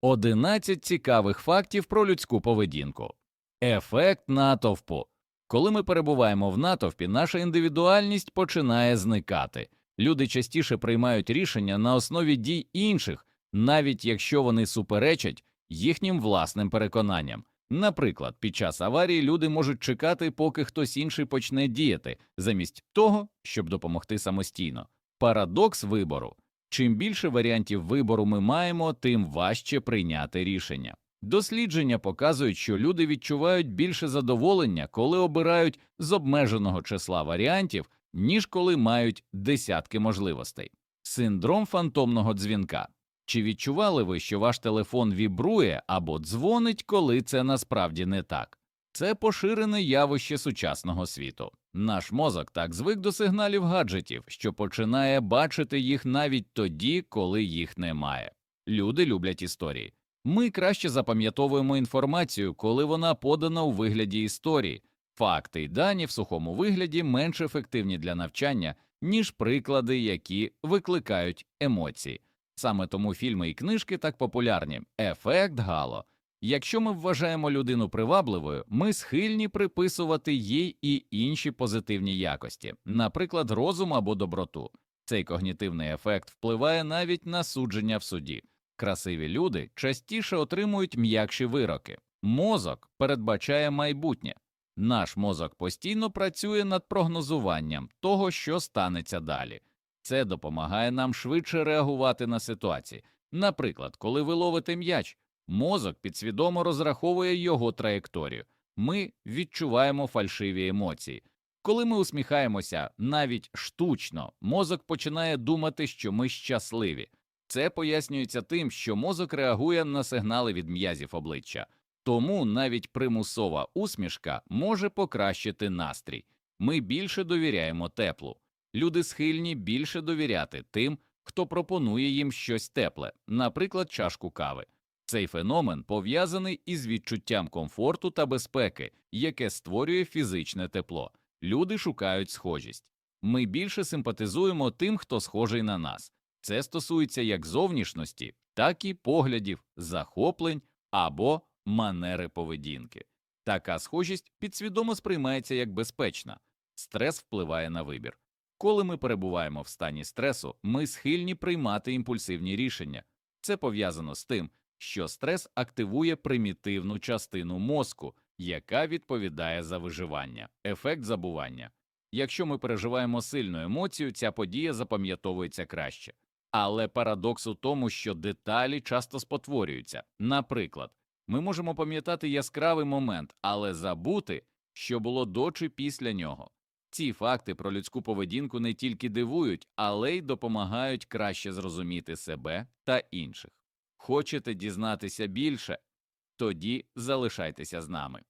11 цікавих фактів про людську поведінку. Ефект натовпу. Коли ми перебуваємо в натовпі, наша індивідуальність починає зникати. Люди частіше приймають рішення на основі дій інших, навіть якщо вони суперечать їхнім власним переконанням. Наприклад, під час аварії люди можуть чекати, поки хтось інший почне діяти, замість того, щоб допомогти самостійно. Парадокс вибору. Чим більше варіантів вибору ми маємо, тим важче прийняти рішення. Дослідження показують, що люди відчувають більше задоволення, коли обирають з обмеженого числа варіантів, ніж коли мають десятки можливостей. Синдром фантомного дзвінка. Чи відчували ви, що ваш телефон вібрує або дзвонить, коли це насправді не так? Це поширене явище сучасного світу. Наш мозок так звик до сигналів гаджетів, що починає бачити їх навіть тоді, коли їх немає. Люди люблять історії. Ми краще запам'ятовуємо інформацію, коли вона подана у вигляді історії. Факти й дані в сухому вигляді менш ефективні для навчання, ніж приклади, які викликають емоції. Саме тому фільми і книжки так популярні. Ефект Гало. Якщо ми вважаємо людину привабливою, ми схильні приписувати їй і інші позитивні якості, наприклад, розум або доброту. Цей когнітивний ефект впливає навіть на судження в суді. Красиві люди частіше отримують м'якші вироки. Мозок передбачає майбутнє. Наш мозок постійно працює над прогнозуванням того, що станеться далі. Це допомагає нам швидше реагувати на ситуації. Наприклад, коли ви ловите м'яч, мозок підсвідомо розраховує його траєкторію. Ми відчуваємо фальшиві емоції. Коли ми усміхаємося навіть штучно, мозок починає думати, що ми щасливі. Це пояснюється тим, що мозок реагує на сигнали від м'язів обличчя, тому навіть примусова усмішка може покращити настрій. Ми більше довіряємо теплу. Люди схильні більше довіряти тим, хто пропонує їм щось тепле, наприклад, чашку кави. Цей феномен пов'язаний із відчуттям комфорту та безпеки, яке створює фізичне тепло. Люди шукають схожість. Ми більше симпатизуємо тим, хто схожий на нас. Це стосується як зовнішності, так і поглядів, захоплень або манери поведінки. Така схожість підсвідомо сприймається як безпечна. Стрес впливає на вибір. Коли ми перебуваємо в стані стресу, ми схильні приймати імпульсивні рішення. Це пов'язано з тим, що стрес активує примітивну частину мозку, яка відповідає за виживання, ефект забування. Якщо ми переживаємо сильну емоцію, ця подія запам'ятовується краще. Але парадокс у тому, що деталі часто спотворюються. Наприклад, ми можемо пам'ятати яскравий момент, але забути, що було до чи після нього. Ці факти про людську поведінку не тільки дивують, але й допомагають краще зрозуміти себе та інших. Хочете дізнатися більше? Тоді залишайтеся з нами.